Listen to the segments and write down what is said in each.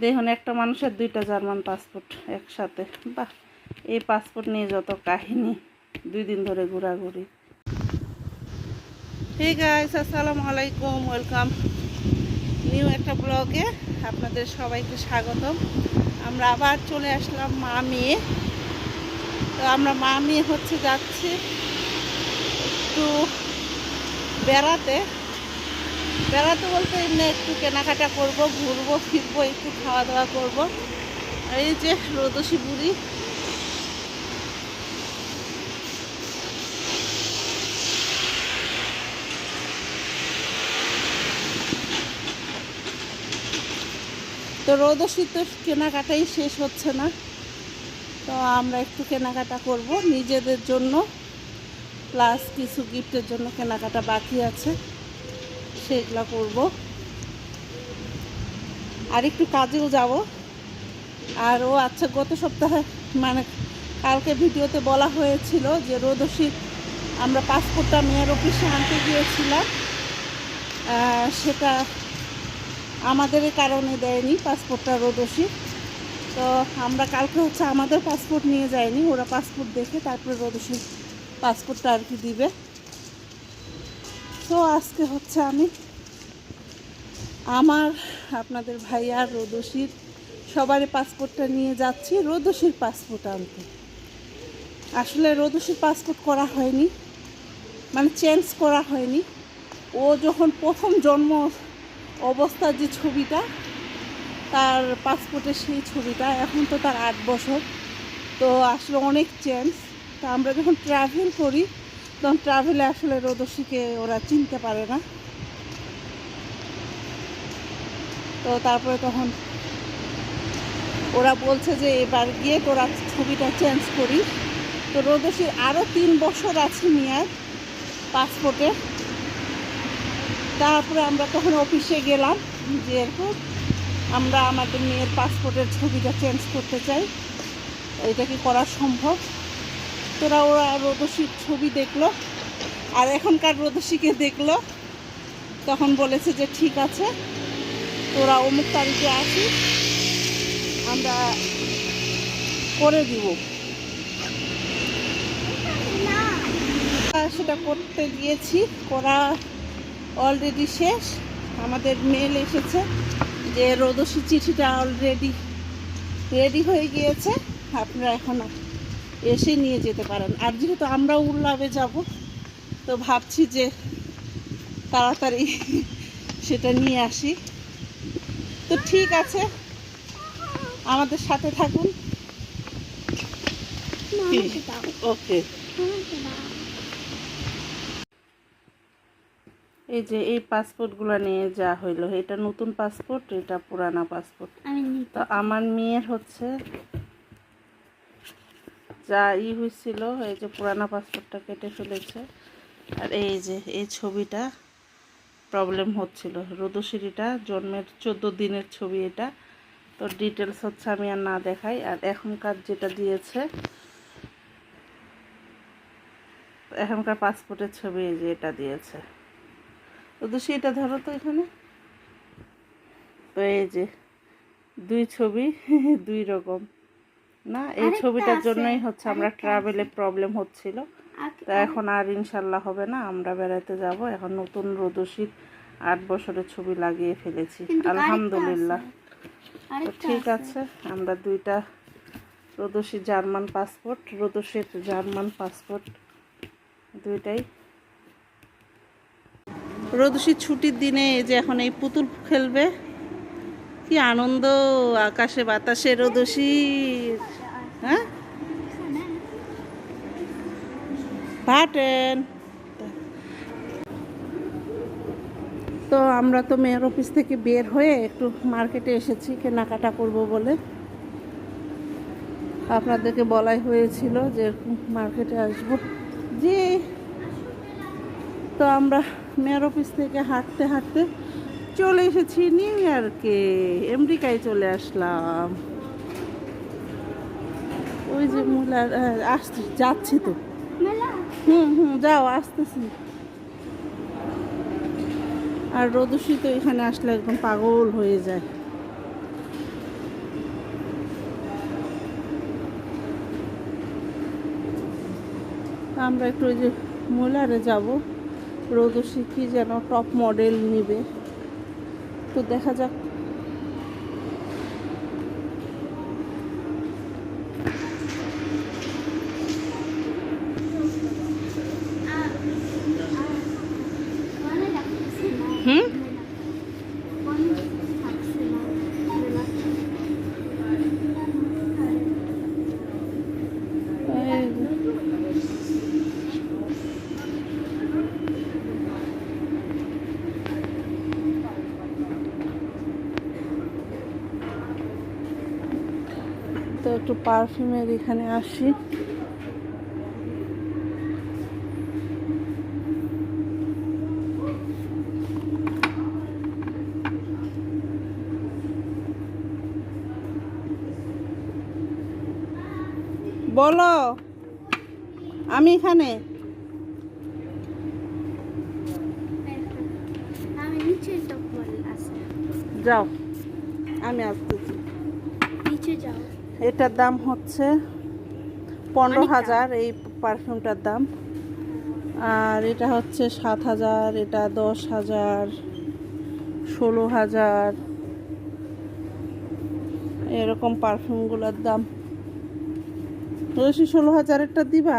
দেখুন, একটা মানুষের দুইটা জার্মান পাসপোর্ট একসাথে। বাহ, এই পাসপোর্ট নিয়ে যত কাহিনী, দুই দিন ধরে ঘোরাঘুরি। ঠিক আছে আসসালামু আলাইকুম ওয়েলকাম নিউ একটা ব্লগে আপনাদের সবাইকে স্বাগতম। আমরা আবার চলে আসলাম মা মেয়ে তো আমরা মা মেয়ে হচ্ছে যাচ্ছি একটু বেড়াতে। বেড়াতে বলতে এমনি একটু কেনাকাটা করব, ঘুরবো, ফিরবো, একটু খাওয়া দাওয়া করব। আর এই যে রোদসী বুড়ি। তো রোদসী তো কেনাকাটাই শেষ হচ্ছে না। তো আমরা একটু কেনাকাটা করব নিজেদের জন্য, প্লাস কিছু গিফটের জন্য কেনাকাটা বাকি আছে। সেগুলো করব। আর একটু কাজেও যাব। আর ও আচ্ছা গত সপ্তাহে মানে কালকে ভিডিওতে বলা হয়েছিল যে রোদসীর আমরা পাসপোর্টটা মেয়ের অফিসে আনতে গিয়েছিলাম। সেটা আমাদের কারণে দেয়নি পাসপোর্টটা রোদসী তো আমরা কালকে হচ্ছে আমাদের পাসপোর্ট নিয়ে যাইনি, ওরা পাসপোর্ট দেখে তারপরে রোদসীর পাসপোর্টটা আর কি দিবে। তো আজকে হচ্ছে আমি আমার, আপনাদের ভাইয়া রোদসীর, সবারই পাসপোর্টটা নিয়ে যাচ্ছি, রোদসীর পাসপোর্ট আনতে। আসলে রোদসীর পাসপোর্ট করা হয়নি মানে চেঞ্জ করা হয়নি। ও যখন প্রথম জন্ম অবস্থার যে ছবিটা, তার পাসপোর্টের সেই ছবিটা, এখন তো তার আট বছর। তো আসলে অনেক চেঞ্জ তা আমরা যখন ট্রাভেল করি তখন ট্রাভেলে আসলে রোদসীকে ওরা চিনতে পারে না। তো তারপরে তখন ওরা বলছে যে এবার গিয়ে তোরা ছবিটা চেঞ্জ করি। তো রোদসীর আরও তিন বছর আছে মেয়াদ পাসপোর্টে তারপরে আমরা তখন অফিসে গেলাম যে এরপর আমরা আমাদের মেয়ের পাসপোর্টের ছবিটা চেঞ্জ করতে চাই। এটা কি করা সম্ভব? তোরা ওরা রোদসীর ছবি দেখল, আর এখনকার রোদসীকে দেখল, তখন বলেছে যে ঠিক আছে, তোরা অমুক তারিখে আসি আমরা করে দিব। সেটা করতে গিয়েছি, করা অলরেডি শেষ। আমাদের মেল এসেছে যে রোদসী চিঠিটা অলরেডি রেডি হয়ে গিয়েছে, আপনারা এখন এসে নিয়ে যেতে পারেন। আর যেহেতু আমরা উল্লাবে যাব তো ভাবছি যে তাড়াতাড়ি সেটা নিয়ে আসি। তো ঠিক আছে আমাদের সাথে থাকুন। ওকে। এই যে এই পাসপোর্টগুলো নিয়ে যা হইল এটা নতুন পাসপোর্ট এটা পুরানা পাসপোর্ট? তো আমার মেয়ের হচ্ছে যা ই হয়েছিল, এই যে পুরানা পাসপোর্টটা কেটে ফেলেছে। আর এই যে, এই ছবিটা প্রবলেম হচ্ছিল। রোদশিরিটা জন্মের চোদ্দ দিনের ছবি এটা। তো ডিটেলস হচ্ছে আমি আর না দেখাই। আর এখনকার যেটা দিয়েছে, এখনকার পাসপোর্টের ছবি এই যে এটা দিয়েছে। রোদশি এটা ধরো তো এখানে। তো এই যে, দুই ছবি, দুই রকম। না এই ছবিটার জন্যই হচ্ছে আমরা ট্রাভেলে প্রবলেম হচ্ছিল। তো এখন আর ইনশাল্লাহ হবে না আমরা বেড়াতে যাব। এখন নতুন রোদশীর আট বছরের ছবি লাগিয়ে ফেলেছি আলহামদুলিল্লাহ। তো ঠিক আছে। আমরা দুইটা রোদসী জার্মান পাসপোর্ট রোদসীর জার্মান পাসপোর্ট দুইটাই। রোদসী ছুটির দিনে এই যে এখন এই পুতুল খেলবে কি আনন্দ আকাশে বাতাসে রোদসী হ্যাঁ? বাটেন তো আমরা তো মেয়ের অফিস থেকে বের হয়ে একটু মার্কেটে এসেছি, কেনাকাটা করব বলে। আপনাদেরকে বলাই হয়েছিল যে মার্কেটে আসব। যে তো আমরা মেয়ের অফিস থেকে হাঁটতে হাঁটতে চলে এসেছি নিউ ইয়র্কে আমেরিকায় চলে আসলাম। ওই যে মূলার আসছি যাচ্ছি তো। হুম হুম যাও আসতেছি। আর রোদুষি তো এখানে আসলে একদম পাগল হয়ে যায়। আমরা একটু ওই যে মোলারে যাব। রোদুষি কি যেন টপ মডেল নিবে। তো দেখা যাক একটু পারফিউমের এখানে আসি। বলো আমি এখানে? যাও আমি আসতেছি। এটার দাম হচ্ছে পনেরো হাজার এই পারফিউমটার দাম। আর এটা হচ্ছে সাত হাজার এটা দশ হাজার ষোলো হাজার। এরকম পারফিউমগুলোর দাম। রশি ষোলো হাজারেরটা দিবা?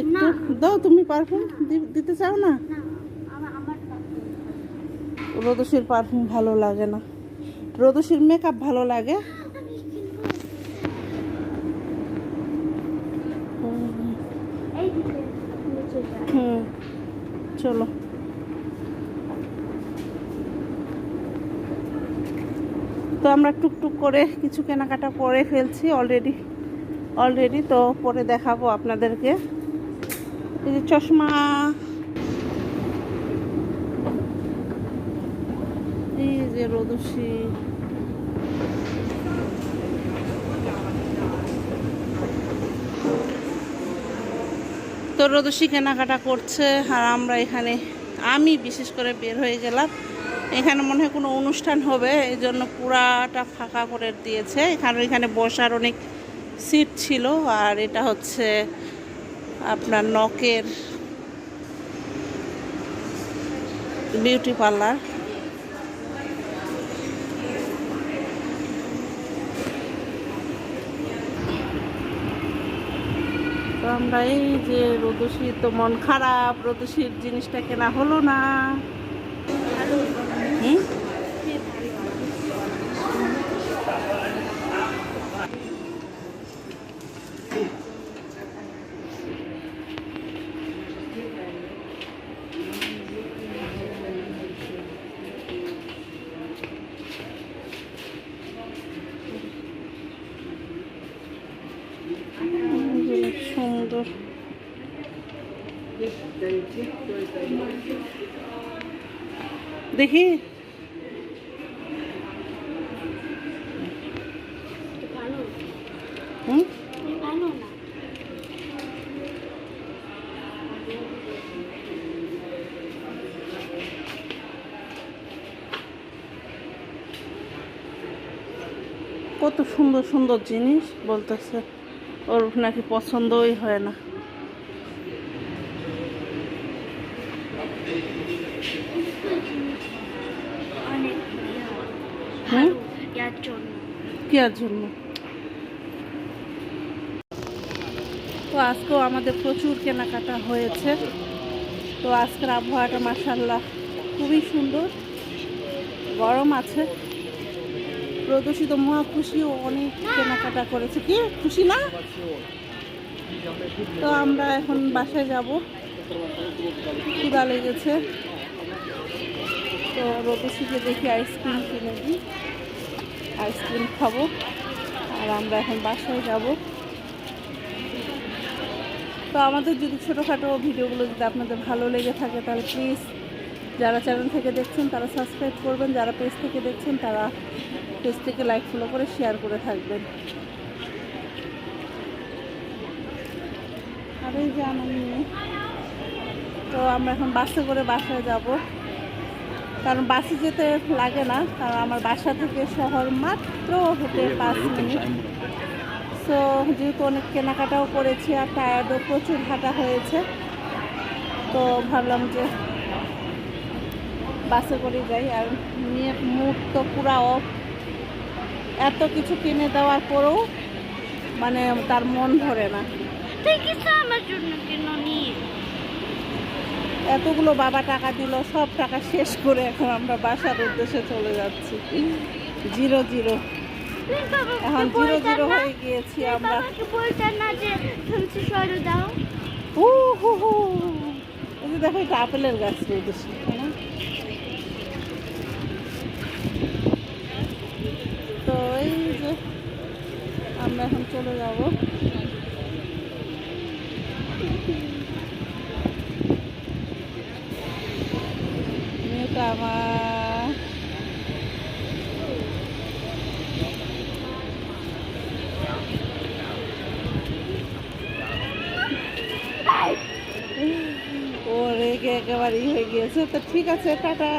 একটু দাও তুমি পারফিউম দিতে চাও না? রোদসির পারফিউম ভালো লাগে। না। রোদসির মেকআপ ভালো লাগে আমি কিনবো হুম, এই দিকে নিচে যা হুম চলো তো আমরা টুকটুক করে কিছু কেনাকাটা করে ফেলছি অলরেডি অলরেডি তো পরে দেখাবো আপনাদেরকে। এই যে চশমা, এই যে রোদসি তো রোদসি কেনাকাটা করছে আর আমরা এখানে, আমি বিশেষ করে বের হয়ে গেলাম। এখানে মনে হয় কোনো অনুষ্ঠান হবে এই জন্য পুরাটা ফাঁকা করে দিয়েছে। এখানে এখানে বসার অনেক সিট ছিল, আর এটা হচ্ছে আপনার নকের বিউটি পার্লার। তো আমরা এই যে রোদসি তো মন খারাপ রোদসির জিনিসটা কেনা হলো না। হুম এই যে সুন্দর দেখি। হুম? কত সুন্দর সুন্দর জিনিস বলতেছে। ওর নাকি পছন্দই হয় না। হুম? ভালো ইয়ার জন্য। কি আর জন্য? তো আজকেও আমাদের প্রচুর কেনাকাটা হয়েছে। তো আজকের আবহাওয়াটা মাসাল্লাহ খুবই সুন্দর। গরম আছে। প্রদর্শিত মহা খুশিও অনেক কেনাকাটা করেছে। কি? খুশি না? তো আমরা এখন বাসায় যাব। ক্ষুদা লেগেছে। তো রোদসিকে দেখি আইসক্রিম কিনে দিই। আইসক্রিম খাব। আর আমরা এখন বাসায় যাব। তো আমাদের যদি ছোটোখাটো ভিডিওগুলো যদি আপনাদের ভালো লেগে থাকে, তাহলে প্লিজ যারা চ্যানেল থেকে দেখছেন, তারা সাবস্ক্রাইব করবেন। যারা পেজ থেকে দেখছেন, তারা পেজ থেকে লাইক ফলো করে শেয়ার করে থাকবেন। আর এই যে আমার মেয়ে। তো আমরা এখন বাসে করে বাসায় যাব। কারণ বাসে যেতে লাগে না কারণ আমার বাসা থেকে শহর মাত্র হেঁটে পাঁচ মিনিট। সো যেহেতু অনেক কেনাকাটাও করেছি আর টায়ার্ডও প্রচুর হাঁটা হয়েছে তো ভাবলাম যে বাসে করে যাই আর নিয়ে মুড তো পুরা অফ এত কিছু কিনে দেওয়ার পরেও মানে তার মন ভরে না। আমার জন্য কেন নিয়ে এতগুলো বাবা টাকা দিল সব টাকা শেষ করে এখন আমরা বাসার উদ্দেশ্যে চলে যাচ্ছি। Zero zero. এখন জিরো জিরো হয়ে গিয়েছি আমরা। হু। হু দেখো এটা আপেলের গাছ উদ্দেশ্যে? তো এই যে আমরা এখন চলে যাব। মেয়েটা ওরে একেবারেই হয়ে গিয়েছে। তো ঠিক আছে টাটা।